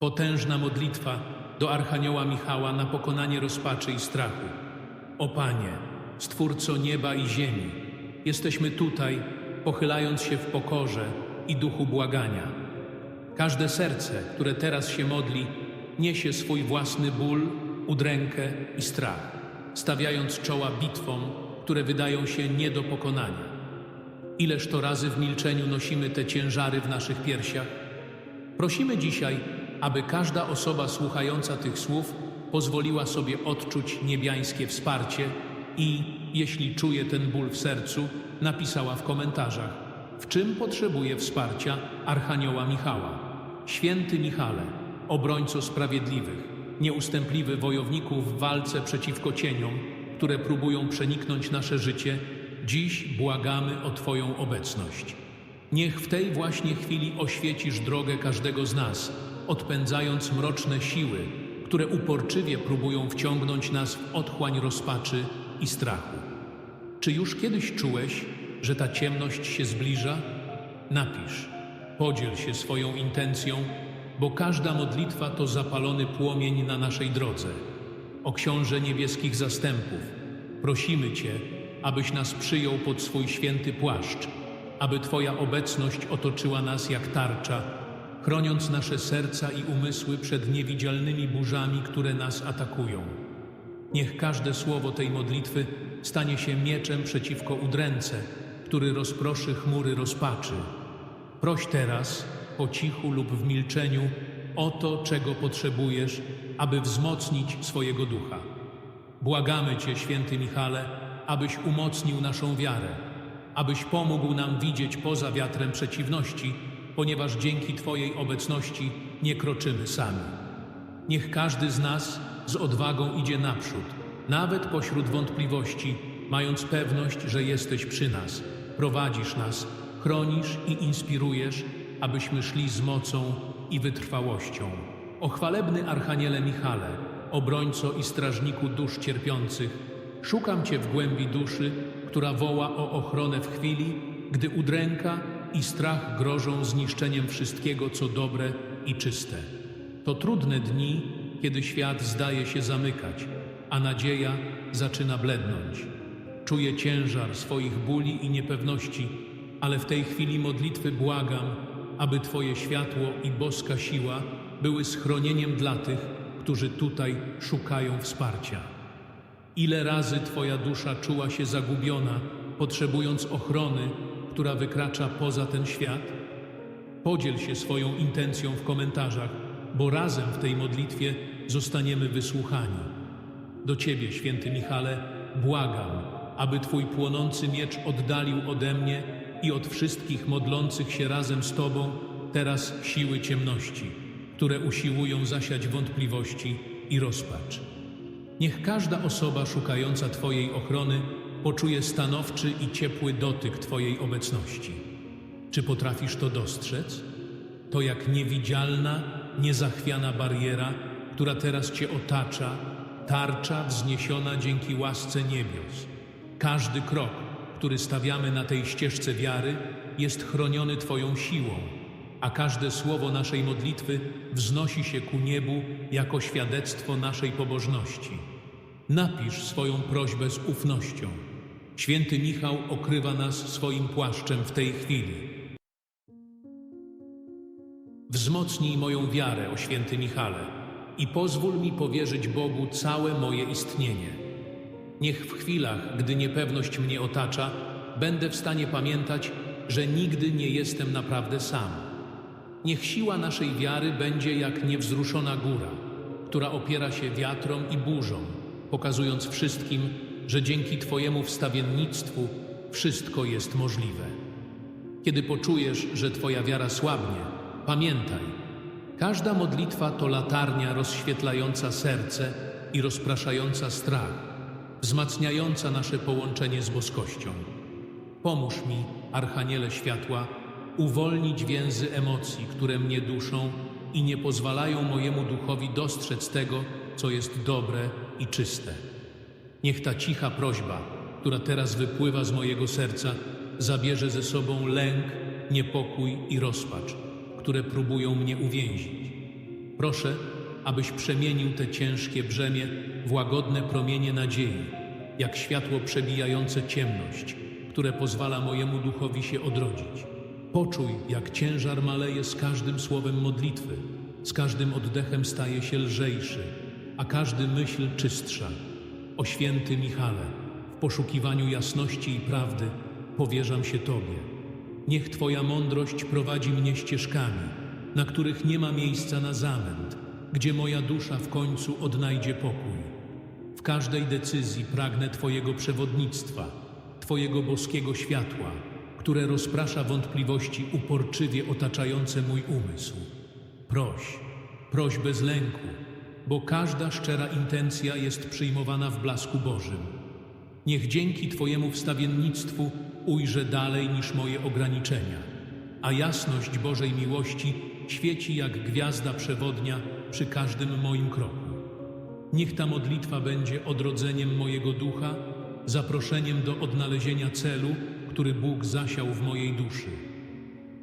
Potężna modlitwa do Archanioła Michała na pokonanie rozpaczy i strachu. O Panie, Stwórco nieba i ziemi, jesteśmy tutaj, pochylając się w pokorze i duchu błagania. Każde serce, które teraz się modli, niesie swój własny ból, udrękę i strach, stawiając czoła bitwom, które wydają się nie do pokonania. Ileż to razy w milczeniu nosimy te ciężary w naszych piersiach? Prosimy dzisiaj, aby każda osoba słuchająca tych słów pozwoliła sobie odczuć niebiańskie wsparcie i, jeśli czuje ten ból w sercu, napisała w komentarzach, w czym potrzebuje wsparcia Archanioła Michała. Święty Michale, obrońco sprawiedliwych, nieustępliwy wojowniku w walce przeciwko cieniom, które próbują przeniknąć nasze życie, dziś błagamy o Twoją obecność. Niech w tej właśnie chwili oświecisz drogę każdego z nas, odpędzając mroczne siły, które uporczywie próbują wciągnąć nas w otchłań rozpaczy i strachu. Czy już kiedyś czułeś, że ta ciemność się zbliża? Napisz, podziel się swoją intencją, bo każda modlitwa to zapalony płomień na naszej drodze. O Książę Niebieskich Zastępów, prosimy Cię, abyś nas przyjął pod swój święty płaszcz, aby Twoja obecność otoczyła nas jak tarcza, chroniąc nasze serca i umysły przed niewidzialnymi burzami, które nas atakują. Niech każde słowo tej modlitwy stanie się mieczem przeciwko udręce, który rozproszy chmury rozpaczy. Proś teraz, po cichu lub w milczeniu, o to, czego potrzebujesz, aby wzmocnić swojego ducha. Błagamy Cię, święty Michale, abyś umocnił naszą wiarę, abyś pomógł nam widzieć poza wiatrem przeciwności, ponieważ dzięki Twojej obecności nie kroczymy sami. Niech każdy z nas z odwagą idzie naprzód, nawet pośród wątpliwości, mając pewność, że jesteś przy nas, prowadzisz nas, chronisz i inspirujesz, abyśmy szli z mocą i wytrwałością. O chwalebny Archaniele Michale, obrońco i strażniku dusz cierpiących, szukam Cię w głębi duszy, która woła o ochronę w chwili, gdy udręka i strach grożą zniszczeniem wszystkiego, co dobre i czyste. To trudne dni, kiedy świat zdaje się zamykać, a nadzieja zaczyna blednąć. Czuję ciężar swoich bóli i niepewności, ale w tej chwili modlitwy błagam, aby Twoje światło i boska siła były schronieniem dla tych, którzy tutaj szukają wsparcia. Ile razy Twoja dusza czuła się zagubiona, potrzebując ochrony, która wykracza poza ten świat? Podziel się swoją intencją w komentarzach, bo razem w tej modlitwie zostaniemy wysłuchani. Do Ciebie, święty Michale, błagam, aby Twój płonący miecz oddalił ode mnie i od wszystkich modlących się razem z Tobą teraz siły ciemności, które usiłują zasiać wątpliwości i rozpacz. Niech każda osoba szukająca Twojej ochrony poczuje stanowczy i ciepły dotyk Twojej obecności. Czy potrafisz to dostrzec? To jak niewidzialna, niezachwiana bariera, która teraz Cię otacza, tarcza wzniesiona dzięki łasce niebios. Każdy krok, który stawiamy na tej ścieżce wiary, jest chroniony Twoją siłą, a każde słowo naszej modlitwy wznosi się ku niebu jako świadectwo naszej pobożności. Napisz swoją prośbę z ufnością. Święty Michał okrywa nas swoim płaszczem w tej chwili. Wzmocnij moją wiarę, o święty Michale, i pozwól mi powierzyć Bogu całe moje istnienie. Niech w chwilach, gdy niepewność mnie otacza, będę w stanie pamiętać, że nigdy nie jestem naprawdę sam. Niech siła naszej wiary będzie jak niewzruszona góra, która opiera się wiatrom i burzom, pokazując wszystkim, że dzięki Twojemu wstawiennictwu wszystko jest możliwe. Kiedy poczujesz, że Twoja wiara słabnie, pamiętaj, każda modlitwa to latarnia rozświetlająca serce i rozpraszająca strach, wzmacniająca nasze połączenie z boskością. Pomóż mi, Archaniele Światła, uwolnić więzy emocji, które mnie duszą i nie pozwalają mojemu duchowi dostrzec tego, co jest dobre i czyste. Niech ta cicha prośba, która teraz wypływa z mojego serca, zabierze ze sobą lęk, niepokój i rozpacz, które próbują mnie uwięzić. Proszę, abyś przemienił te ciężkie brzemię w łagodne promienie nadziei, jak światło przebijające ciemność, które pozwala mojemu duchowi się odrodzić. Poczuj, jak ciężar maleje z każdym słowem modlitwy, z każdym oddechem staje się lżejszy, a każdy myśl czystsza. O święty Michale, w poszukiwaniu jasności i prawdy powierzam się Tobie. Niech Twoja mądrość prowadzi mnie ścieżkami, na których nie ma miejsca na zamęt, gdzie moja dusza w końcu odnajdzie pokój. W każdej decyzji pragnę Twojego przewodnictwa, Twojego boskiego światła, które rozprasza wątpliwości uporczywie otaczające mój umysł. Proś, proś bez lęku, bo każda szczera intencja jest przyjmowana w blasku Bożym. Niech dzięki Twojemu wstawiennictwu ujrzę dalej niż moje ograniczenia, a jasność Bożej miłości świeci jak gwiazda przewodnia przy każdym moim kroku. Niech ta modlitwa będzie odrodzeniem mojego ducha, zaproszeniem do odnalezienia celu, który Bóg zasiał w mojej duszy.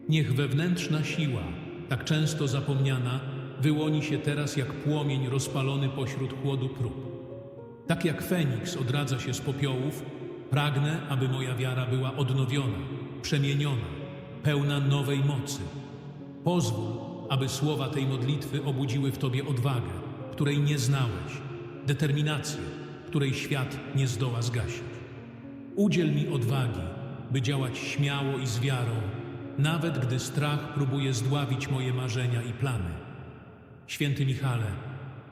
Niech wewnętrzna siła, tak często zapomniana, wyłoni się teraz jak płomień rozpalony pośród chłodu prób. Tak jak Feniks odradza się z popiołów, pragnę, aby moja wiara była odnowiona, przemieniona, pełna nowej mocy. Pozwól, aby słowa tej modlitwy obudziły w Tobie odwagę, której nie znałeś, determinację, której świat nie zdoła zgasić. Udziel mi odwagi, by działać śmiało i z wiarą, nawet gdy strach próbuje zdławić moje marzenia i plany. Święty Michale,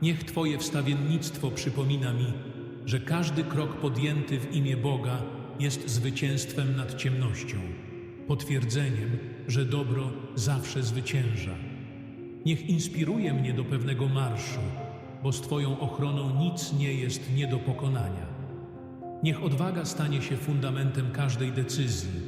niech Twoje wstawiennictwo przypomina mi, że każdy krok podjęty w imię Boga jest zwycięstwem nad ciemnością, potwierdzeniem, że dobro zawsze zwycięża. Niech inspiruje mnie do pewnego marszu, bo z Twoją ochroną nic nie jest nie do pokonania. Niech odwaga stanie się fundamentem każdej decyzji,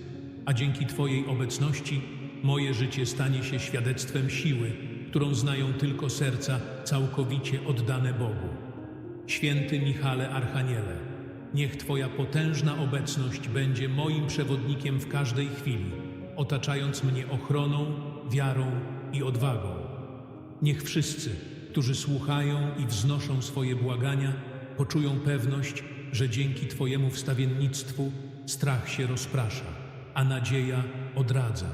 a dzięki Twojej obecności moje życie stanie się świadectwem siły, którą znają tylko serca całkowicie oddane Bogu. Święty Michale Archaniele, niech Twoja potężna obecność będzie moim przewodnikiem w każdej chwili, otaczając mnie ochroną, wiarą i odwagą. Niech wszyscy, którzy słuchają i wznoszą swoje błagania, poczują pewność, że dzięki Twojemu wstawiennictwu strach się rozprasza, a nadzieja odradza.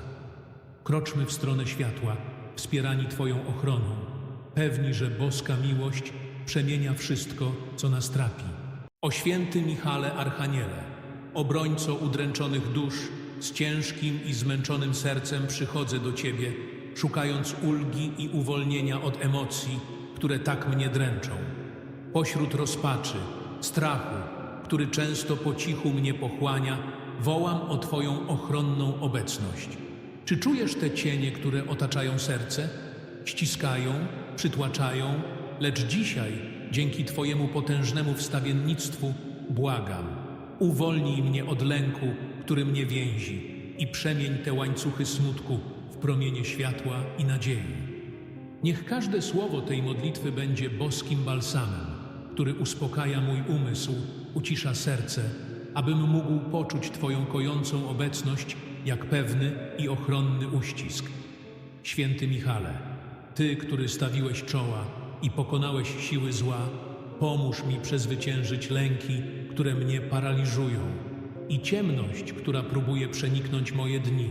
Kroczmy w stronę światła, wspierani Twoją ochroną, pewni, że boska miłość przemienia wszystko, co nas trapi. O święty Michale Archaniele, obrońco udręczonych dusz, z ciężkim i zmęczonym sercem przychodzę do Ciebie, szukając ulgi i uwolnienia od emocji, które tak mnie dręczą. Pośród rozpaczy, strachu, który często po cichu mnie pochłania, wołam o Twoją ochronną obecność. Czy czujesz te cienie, które otaczają serce? Ściskają, przytłaczają, lecz dzisiaj, dzięki Twojemu potężnemu wstawiennictwu, błagam, uwolnij mnie od lęku, który mnie więzi i przemień te łańcuchy smutku w promienie światła i nadziei. Niech każde słowo tej modlitwy będzie boskim balsamem, który uspokaja mój umysł, ucisza serce, abym mógł poczuć Twoją kojącą obecność jak pewny i ochronny uścisk. Święty Michale, Ty, który stawiłeś czoła i pokonałeś siły zła, pomóż mi przezwyciężyć lęki, które mnie paraliżują i ciemność, która próbuje przeniknąć moje dni.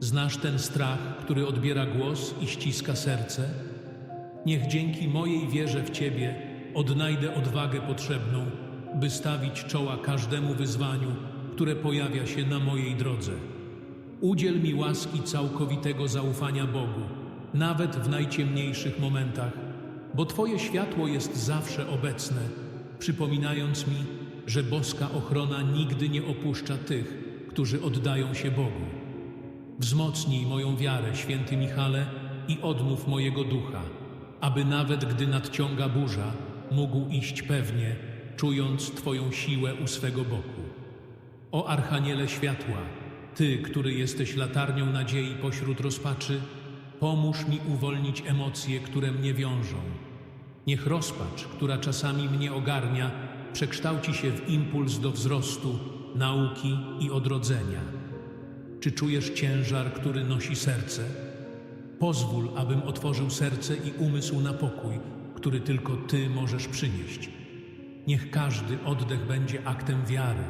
Znasz ten strach, który odbiera głos i ściska serce? Niech dzięki mojej wierze w Ciebie odnajdę odwagę potrzebną, by stawić czoła każdemu wyzwaniu, które pojawia się na mojej drodze. Udziel mi łaski całkowitego zaufania Bogu, nawet w najciemniejszych momentach, bo Twoje światło jest zawsze obecne, przypominając mi, że boska ochrona nigdy nie opuszcza tych, którzy oddają się Bogu. Wzmocnij moją wiarę, święty Michale, i odmów mojego ducha, aby nawet gdy nadciąga burza, mógł iść pewnie, czując Twoją siłę u swego boku. O Archaniele Światła, Ty, który jesteś latarnią nadziei pośród rozpaczy, pomóż mi uwolnić emocje, które mnie wiążą. Niech rozpacz, która czasami mnie ogarnia, przekształci się w impuls do wzrostu, nauki i odrodzenia. Czy czujesz ciężar, który nosi serce? Pozwól, abym otworzył serce i umysł na pokój, który tylko Ty możesz przynieść. Niech każdy oddech będzie aktem wiary,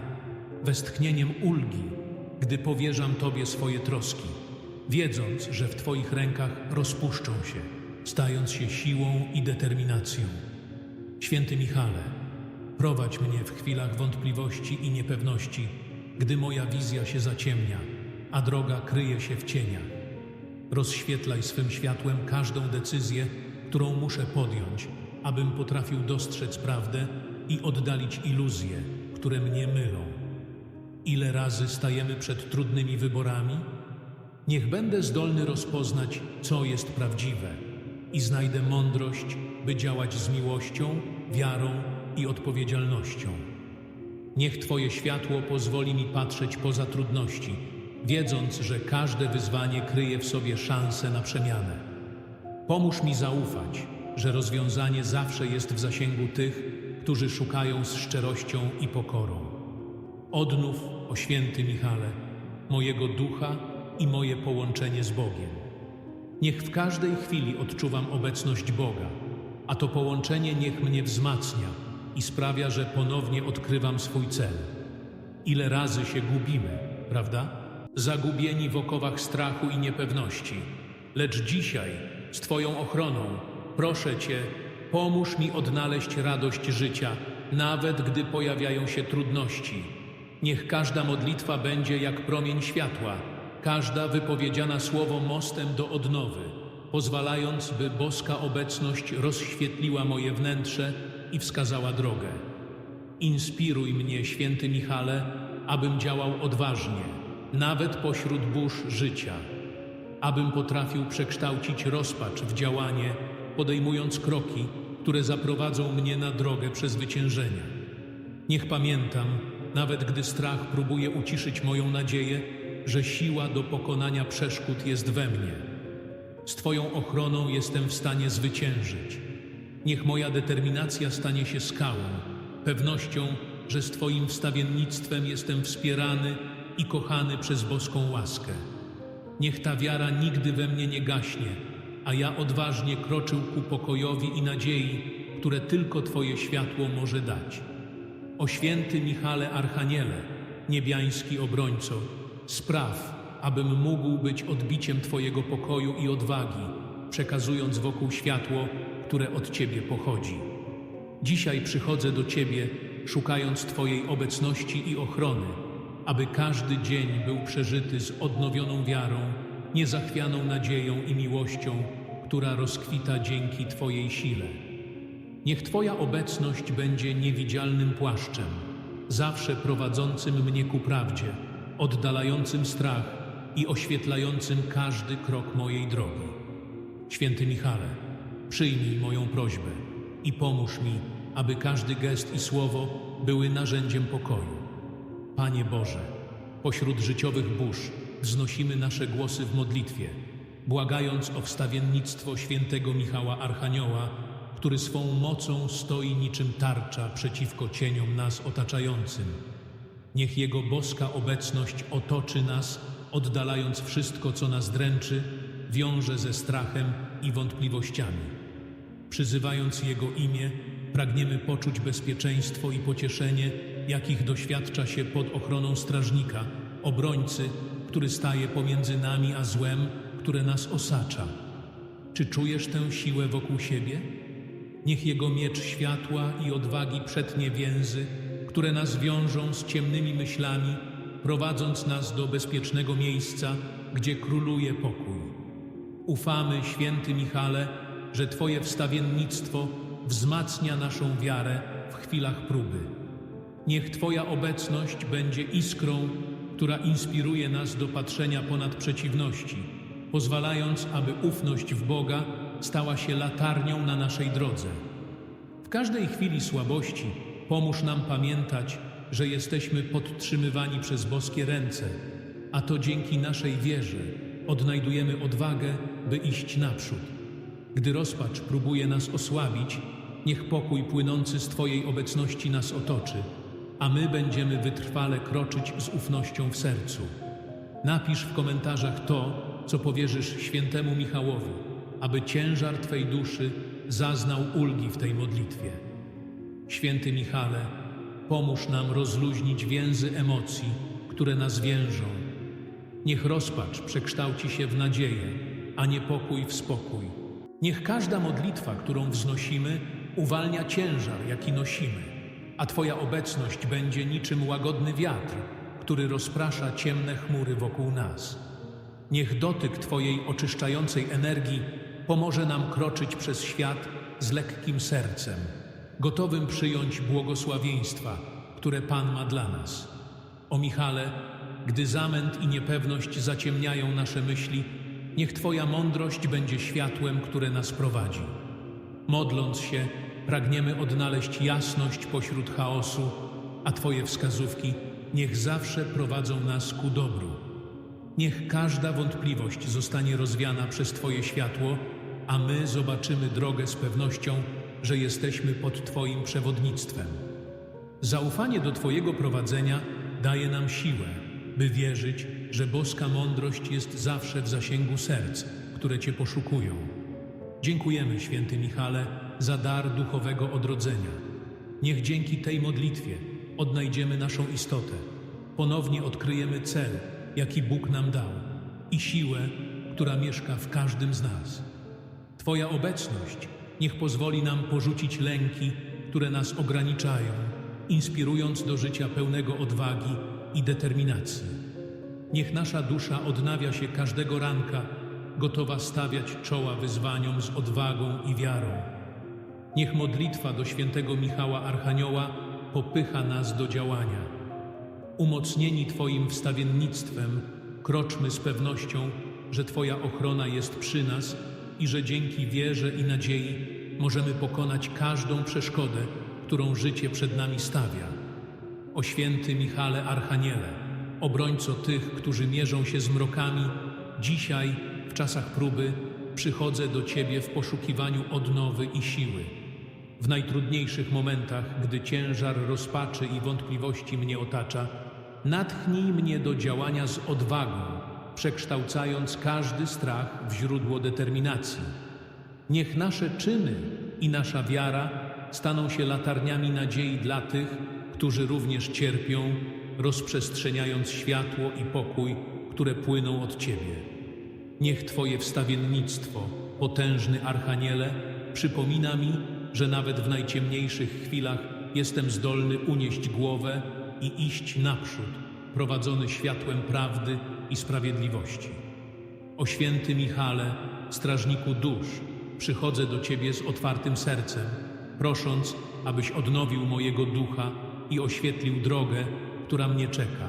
westchnieniem ulgi, gdy powierzam Tobie swoje troski, wiedząc, że w Twoich rękach rozpuszczą się, stając się siłą i determinacją. Święty Michale, prowadź mnie w chwilach wątpliwości i niepewności, gdy moja wizja się zaciemnia, a droga kryje się w cieniach. Rozświetlaj swym światłem każdą decyzję, którą muszę podjąć, abym potrafił dostrzec prawdę i oddalić iluzje, które mnie mylą. Ile razy stajemy przed trudnymi wyborami? Niech będę zdolny rozpoznać, co jest prawdziwe i znajdę mądrość, by działać z miłością, wiarą i odpowiedzialnością. Niech Twoje światło pozwoli mi patrzeć poza trudności, wiedząc, że każde wyzwanie kryje w sobie szansę na przemianę. Pomóż mi zaufać, że rozwiązanie zawsze jest w zasięgu tych, którzy szukają z szczerością i pokorą. Odnów, o święty Michale, mojego ducha i moje połączenie z Bogiem. Niech w każdej chwili odczuwam obecność Boga, a to połączenie niech mnie wzmacnia i sprawia, że ponownie odkrywam swój cel. Ile razy się gubimy, prawda? Zagubieni w okowach strachu i niepewności. Lecz dzisiaj, z Twoją ochroną, proszę Cię, pomóż mi odnaleźć radość życia, nawet gdy pojawiają się trudności. Niech każda modlitwa będzie jak promień światła, każda wypowiedziana słowo mostem do odnowy, pozwalając, by boska obecność rozświetliła moje wnętrze i wskazała drogę. Inspiruj mnie, święty Michale, abym działał odważnie, nawet pośród burz życia, abym potrafił przekształcić rozpacz w działanie, podejmując kroki, które zaprowadzą mnie na drogę przezwyciężenia. Niech pamiętam, nawet gdy strach próbuje uciszyć moją nadzieję, że siła do pokonania przeszkód jest we mnie. Z Twoją ochroną jestem w stanie zwyciężyć. Niech moja determinacja stanie się skałą, pewnością, że z Twoim wstawiennictwem jestem wspierany i kochany przez boską łaskę. Niech ta wiara nigdy we mnie nie gaśnie, a ja odważnie kroczył ku pokojowi i nadziei, które tylko Twoje światło może dać. O święty Michale Archaniele, niebiański obrońco, spraw, abym mógł być odbiciem Twojego pokoju i odwagi, przekazując wokół światło, które od Ciebie pochodzi. Dzisiaj przychodzę do Ciebie, szukając Twojej obecności i ochrony, aby każdy dzień był przeżyty z odnowioną wiarą, niezachwianą nadzieją i miłością, która rozkwita dzięki Twojej sile. Niech Twoja obecność będzie niewidzialnym płaszczem, zawsze prowadzącym mnie ku prawdzie, oddalającym strach i oświetlającym każdy krok mojej drogi. Święty Michale, przyjmij moją prośbę i pomóż mi, aby każdy gest i słowo były narzędziem pokoju. Panie Boże, pośród życiowych burz wznosimy nasze głosy w modlitwie, błagając o wstawiennictwo świętego Michała Archanioła, który swą mocą stoi niczym tarcza przeciwko cieniom nas otaczającym. Niech Jego boska obecność otoczy nas, oddalając wszystko, co nas dręczy, wiąże ze strachem i wątpliwościami. Przyzywając Jego imię, pragniemy poczuć bezpieczeństwo i pocieszenie, jakich doświadcza się pod ochroną strażnika, obrońcy, który staje pomiędzy nami a złem, które nas osacza. Czy czujesz tę siłę wokół siebie? Niech Jego miecz światła i odwagi przetnie więzy, które nas wiążą z ciemnymi myślami, prowadząc nas do bezpiecznego miejsca, gdzie króluje pokój. Ufamy, święty Michale, że Twoje wstawiennictwo wzmacnia naszą wiarę w chwilach próby. Niech Twoja obecność będzie iskrą, która inspiruje nas do patrzenia ponad przeciwności, pozwalając, aby ufność w Boga stała się latarnią na naszej drodze. W każdej chwili słabości pomóż nam pamiętać, że jesteśmy podtrzymywani przez boskie ręce, a to dzięki naszej wierze odnajdujemy odwagę, by iść naprzód. Gdy rozpacz próbuje nas osłabić, niech pokój płynący z Twojej obecności nas otoczy, a my będziemy wytrwale kroczyć z ufnością w sercu. Napisz w komentarzach to, co powierzysz świętemu Michałowi, aby ciężar Twej duszy zaznał ulgi w tej modlitwie. Święty Michale, pomóż nam rozluźnić więzy emocji, które nas więżą. Niech rozpacz przekształci się w nadzieję, a niepokój w spokój. Niech każda modlitwa, którą wznosimy, uwalnia ciężar, jaki nosimy, a Twoja obecność będzie niczym łagodny wiatr, który rozprasza ciemne chmury wokół nas. Niech dotyk Twojej oczyszczającej energii pomoże nam kroczyć przez świat z lekkim sercem, gotowym przyjąć błogosławieństwa, które Pan ma dla nas. O Michale, gdy zamęt i niepewność zaciemniają nasze myśli, niech Twoja mądrość będzie światłem, które nas prowadzi. Modląc się, pragniemy odnaleźć jasność pośród chaosu, a Twoje wskazówki niech zawsze prowadzą nas ku dobru. Niech każda wątpliwość zostanie rozwiana przez Twoje światło, a my zobaczymy drogę z pewnością, że jesteśmy pod Twoim przewodnictwem. Zaufanie do Twojego prowadzenia daje nam siłę, by wierzyć, że boska mądrość jest zawsze w zasięgu serc, które Cię poszukują. Dziękujemy, święty Michale, za dar duchowego odrodzenia. Niech dzięki tej modlitwie odnajdziemy naszą istotę, ponownie odkryjemy cel, jaki Bóg nam dał i siłę, która mieszka w każdym z nas. Twoja obecność niech pozwoli nam porzucić lęki, które nas ograniczają, inspirując do życia pełnego odwagi i determinacji. Niech nasza dusza odnawia się każdego ranka, gotowa stawiać czoła wyzwaniom z odwagą i wiarą. Niech modlitwa do świętego Michała Archanioła popycha nas do działania. Umocnieni Twoim wstawiennictwem, kroczmy z pewnością, że Twoja ochrona jest przy nas i że dzięki wierze i nadziei możemy pokonać każdą przeszkodę, którą życie przed nami stawia. O święty Michale Archaniele, obrońco tych, którzy mierzą się z mrokami, dzisiaj, w czasach próby, przychodzę do Ciebie w poszukiwaniu odnowy i siły. W najtrudniejszych momentach, gdy ciężar rozpaczy i wątpliwości mnie otacza, natchnij mnie do działania z odwagą, przekształcając każdy strach w źródło determinacji. Niech nasze czyny i nasza wiara staną się latarniami nadziei dla tych, którzy również cierpią, rozprzestrzeniając światło i pokój, które płyną od Ciebie. Niech Twoje wstawiennictwo, potężny Archaniele, przypomina mi, że nawet w najciemniejszych chwilach jestem zdolny unieść głowę i iść naprzód, prowadzony światłem prawdy i sprawiedliwości. O święty Michale, strażniku dusz, przychodzę do Ciebie z otwartym sercem, prosząc, abyś odnowił mojego ducha i oświetlił drogę, która mnie czeka.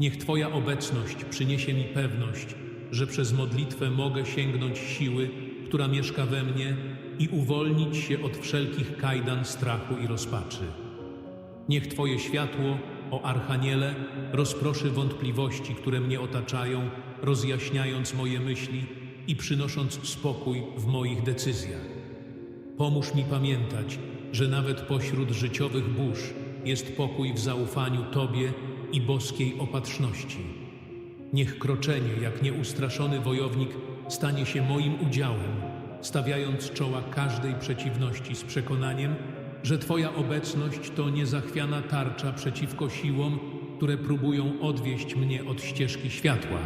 Niech Twoja obecność przyniesie mi pewność, że przez modlitwę mogę sięgnąć siły, która mieszka we mnie i uwolnić się od wszelkich kajdan strachu i rozpaczy. Niech Twoje światło, o Archaniele, rozproszy wątpliwości, które mnie otaczają, rozjaśniając moje myśli i przynosząc spokój w moich decyzjach. Pomóż mi pamiętać, że nawet pośród życiowych burz jest pokój w zaufaniu Tobie i boskiej opatrzności. Niech kroczenie, jak nieustraszony wojownik, stanie się moim udziałem, stawiając czoła każdej przeciwności z przekonaniem, że Twoja obecność to niezachwiana tarcza przeciwko siłom, które próbują odwieść mnie od ścieżki światła.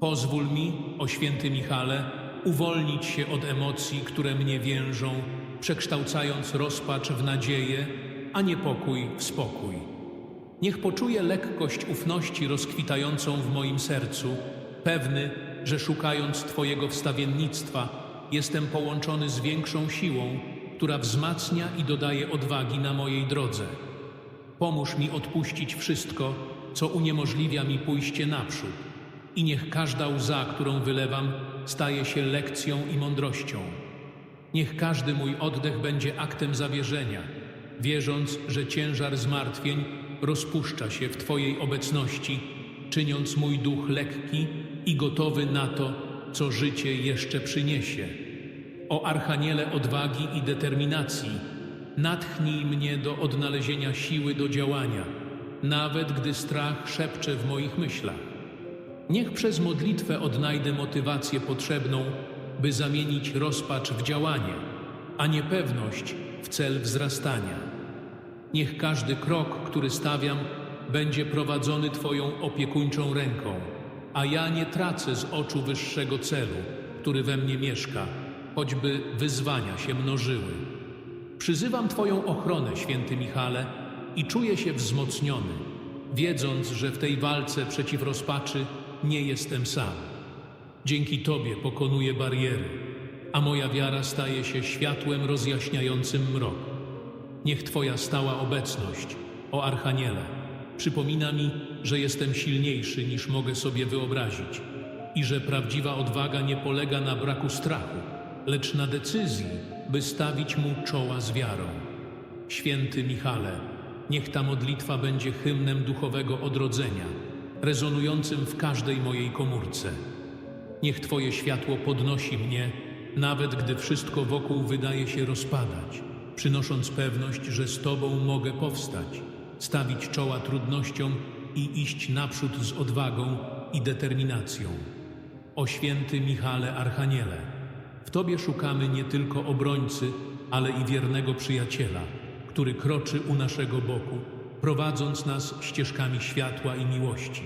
Pozwól mi, o święty Michale, uwolnić się od emocji, które mnie więżą, przekształcając rozpacz w nadzieję, a niepokój w spokój. Niech poczuję lekkość ufności rozkwitającą w moim sercu, pewny, że szukając Twojego wstawiennictwa, jestem połączony z większą siłą, która wzmacnia i dodaje odwagi na mojej drodze. Pomóż mi odpuścić wszystko, co uniemożliwia mi pójście naprzód, i niech każda łza, którą wylewam, staje się lekcją i mądrością. Niech każdy mój oddech będzie aktem zawierzenia, wierząc, że ciężar zmartwień rozpuszcza się w Twojej obecności, czyniąc mój duch lekki i gotowy na to, co życie jeszcze przyniesie. O Archaniele odwagi i determinacji, natchnij mnie do odnalezienia siły do działania, nawet gdy strach szepcze w moich myślach. Niech przez modlitwę odnajdę motywację potrzebną, by zamienić rozpacz w działanie, a niepewność w cel wzrastania. Niech każdy krok, który stawiam, będzie prowadzony Twoją opiekuńczą ręką, a ja nie tracę z oczu wyższego celu, który we mnie mieszka, choćby wyzwania się mnożyły. Przyzywam Twoją ochronę, święty Michale, i czuję się wzmocniony, wiedząc, że w tej walce przeciw rozpaczy nie jestem sam. Dzięki Tobie pokonuję bariery, a moja wiara staje się światłem rozjaśniającym mrok. Niech Twoja stała obecność, o Archaniele, przypomina mi, że jestem silniejszy niż mogę sobie wyobrazić i że prawdziwa odwaga nie polega na braku strachu, lecz na decyzji, by stawić mu czoła z wiarą. Święty Michale, niech ta modlitwa będzie hymnem duchowego odrodzenia, rezonującym w każdej mojej komórce. Niech Twoje światło podnosi mnie, nawet gdy wszystko wokół wydaje się rozpadać, przynosząc pewność, że z Tobą mogę powstać, stawić czoła trudnościom i iść naprzód z odwagą i determinacją. O święty Michale Archaniele, w Tobie szukamy nie tylko obrońcy, ale i wiernego przyjaciela, który kroczy u naszego boku, prowadząc nas ścieżkami światła i miłości.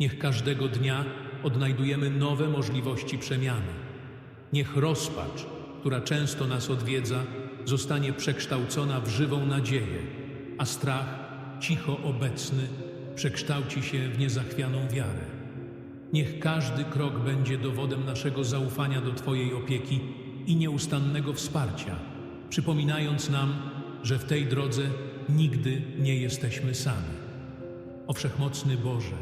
Niech każdego dnia odnajdujemy nowe możliwości przemiany. Niech rozpacz, która często nas odwiedza, zostanie przekształcona w żywą nadzieję, a strach, cicho obecny, przekształci się w niezachwianą wiarę. Niech każdy krok będzie dowodem naszego zaufania do Twojej opieki i nieustannego wsparcia, przypominając nam, że w tej drodze nigdy nie jesteśmy sami. O Wszechmocny Boże,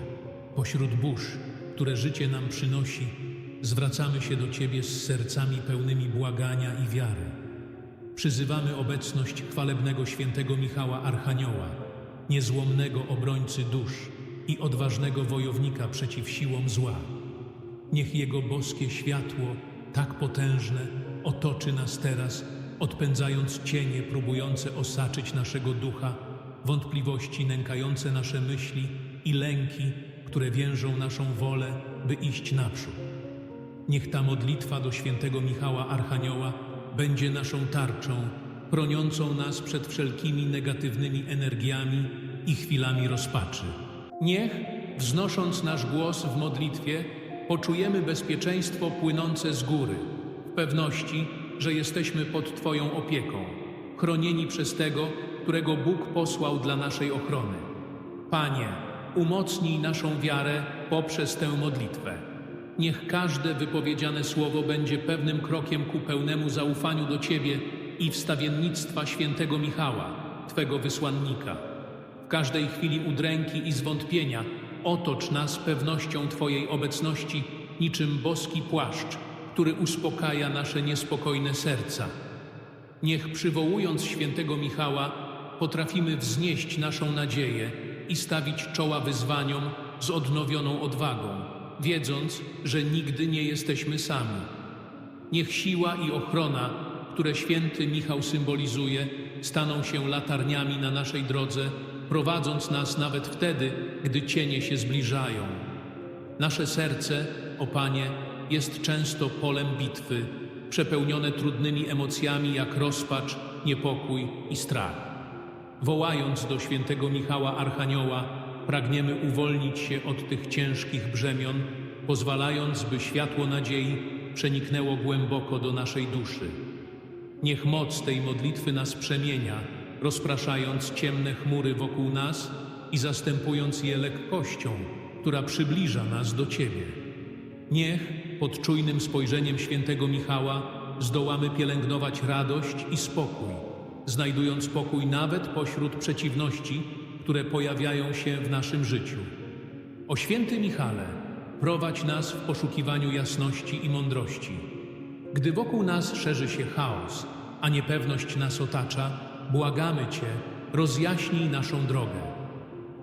pośród burz, które życie nam przynosi, zwracamy się do Ciebie z sercami pełnymi błagania i wiary. Przyzywamy obecność chwalebnego świętego Michała Archanioła, niezłomnego obrońcy dusz i odważnego wojownika przeciw siłom zła. Niech Jego boskie światło, tak potężne, otoczy nas teraz, odpędzając cienie próbujące osaczyć naszego ducha, wątpliwości nękające nasze myśli i lęki, które więżą naszą wolę, by iść naprzód. Niech ta modlitwa do świętego Michała Archanioła będzie naszą tarczą, chroniącą nas przed wszelkimi negatywnymi energiami i chwilami rozpaczy. Niech, wznosząc nasz głos w modlitwie, poczujemy bezpieczeństwo płynące z góry, w pewności, że jesteśmy pod Twoją opieką, chronieni przez tego, którego Bóg posłał dla naszej ochrony. Panie, umocnij naszą wiarę poprzez tę modlitwę. Niech każde wypowiedziane słowo będzie pewnym krokiem ku pełnemu zaufaniu do Ciebie i wstawiennictwa świętego Michała, Twego wysłannika. W każdej chwili udręki i zwątpienia otocz nas pewnością Twojej obecności, niczym boski płaszcz, który uspokaja nasze niespokojne serca. Niech przywołując świętego Michała, potrafimy wznieść naszą nadzieję i stawić czoła wyzwaniom z odnowioną odwagą, wiedząc, że nigdy nie jesteśmy sami. Niech siła i ochrona, które święty Michał symbolizuje, staną się latarniami na naszej drodze, prowadząc nas nawet wtedy, gdy cienie się zbliżają. Nasze serce, o Panie, jest często polem bitwy, przepełnione trudnymi emocjami jak rozpacz, niepokój i strach. Wołając do świętego Michała Archanioła, pragniemy uwolnić się od tych ciężkich brzemion, pozwalając, by światło nadziei przeniknęło głęboko do naszej duszy. Niech moc tej modlitwy nas przemienia, rozpraszając ciemne chmury wokół nas i zastępując je lekkością, która przybliża nas do Ciebie. Niech pod czujnym spojrzeniem świętego Michała zdołamy pielęgnować radość i spokój, znajdując pokój nawet pośród przeciwności, które pojawiają się w naszym życiu. O święty Michale, prowadź nas w poszukiwaniu jasności i mądrości. Gdy wokół nas szerzy się chaos, a niepewność nas otacza, błagamy Cię, rozjaśnij naszą drogę.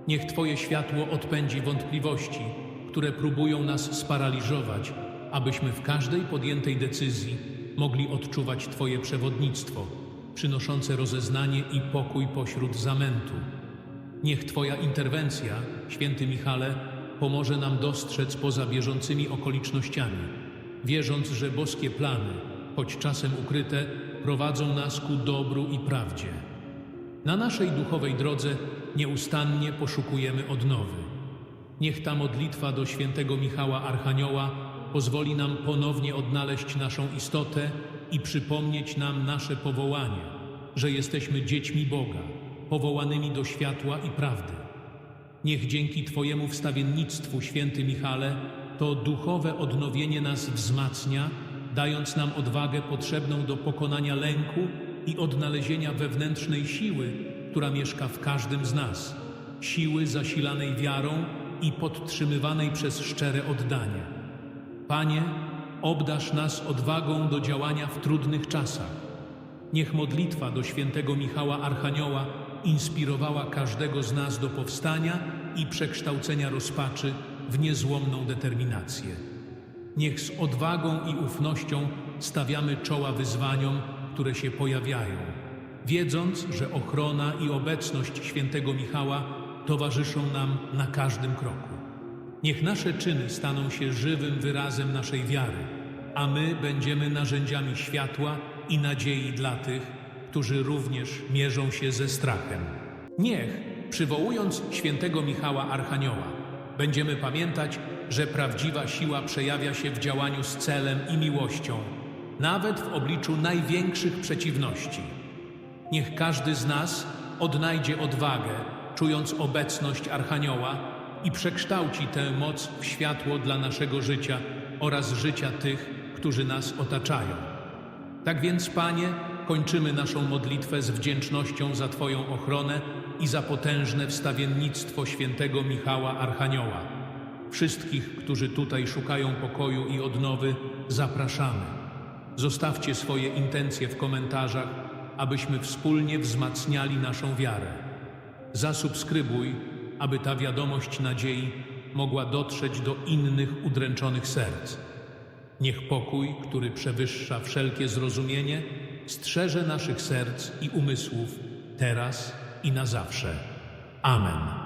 Niech Twoje światło odpędzi wątpliwości, które próbują nas sparaliżować, abyśmy w każdej podjętej decyzji mogli odczuwać Twoje przewodnictwo, przynoszące rozeznanie i pokój pośród zamętu. Niech Twoja interwencja, święty Michale, pomoże nam dostrzec poza bieżącymi okolicznościami, wierząc, że boskie plany, choć czasem ukryte, prowadzą nas ku dobru i prawdzie. Na naszej duchowej drodze nieustannie poszukujemy odnowy. Niech ta modlitwa do świętego Michała Archanioła pozwoli nam ponownie odnaleźć naszą istotę i przypomnieć nam nasze powołanie, że jesteśmy dziećmi Boga, powołanymi do światła i prawdy. Niech dzięki Twojemu wstawiennictwu, święty Michale, to duchowe odnowienie nas wzmacnia, dając nam odwagę potrzebną do pokonania lęku i odnalezienia wewnętrznej siły, która mieszka w każdym z nas. Siły zasilanej wiarą i podtrzymywanej przez szczere oddanie. Panie, obdasz nas odwagą do działania w trudnych czasach. Niech modlitwa do świętego Michała Archanioła inspirowała każdego z nas do powstania i przekształcenia rozpaczy w niezłomną determinację. Niech z odwagą i ufnością stawiamy czoła wyzwaniom, które się pojawiają, wiedząc, że ochrona i obecność świętego Michała towarzyszą nam na każdym kroku. Niech nasze czyny staną się żywym wyrazem naszej wiary, a my będziemy narzędziami światła i nadziei dla tych, którzy również mierzą się ze strachem. Niech, przywołując świętego Michała Archanioła, będziemy pamiętać, że prawdziwa siła przejawia się w działaniu z celem i miłością, nawet w obliczu największych przeciwności. Niech każdy z nas odnajdzie odwagę, czując obecność Archanioła i przekształci tę moc w światło dla naszego życia oraz życia tych, którzy nas otaczają. Tak więc, Panie, kończymy naszą modlitwę z wdzięcznością za Twoją ochronę i za potężne wstawiennictwo świętego Michała Archanioła. Wszystkich, którzy tutaj szukają pokoju i odnowy, zapraszamy. Zostawcie swoje intencje w komentarzach, abyśmy wspólnie wzmacniali naszą wiarę. Zasubskrybuj, aby ta wiadomość nadziei mogła dotrzeć do innych udręczonych serc. Niech pokój, który przewyższa wszelkie zrozumienie, strzeże naszych serc i umysłów teraz i na zawsze. Amen.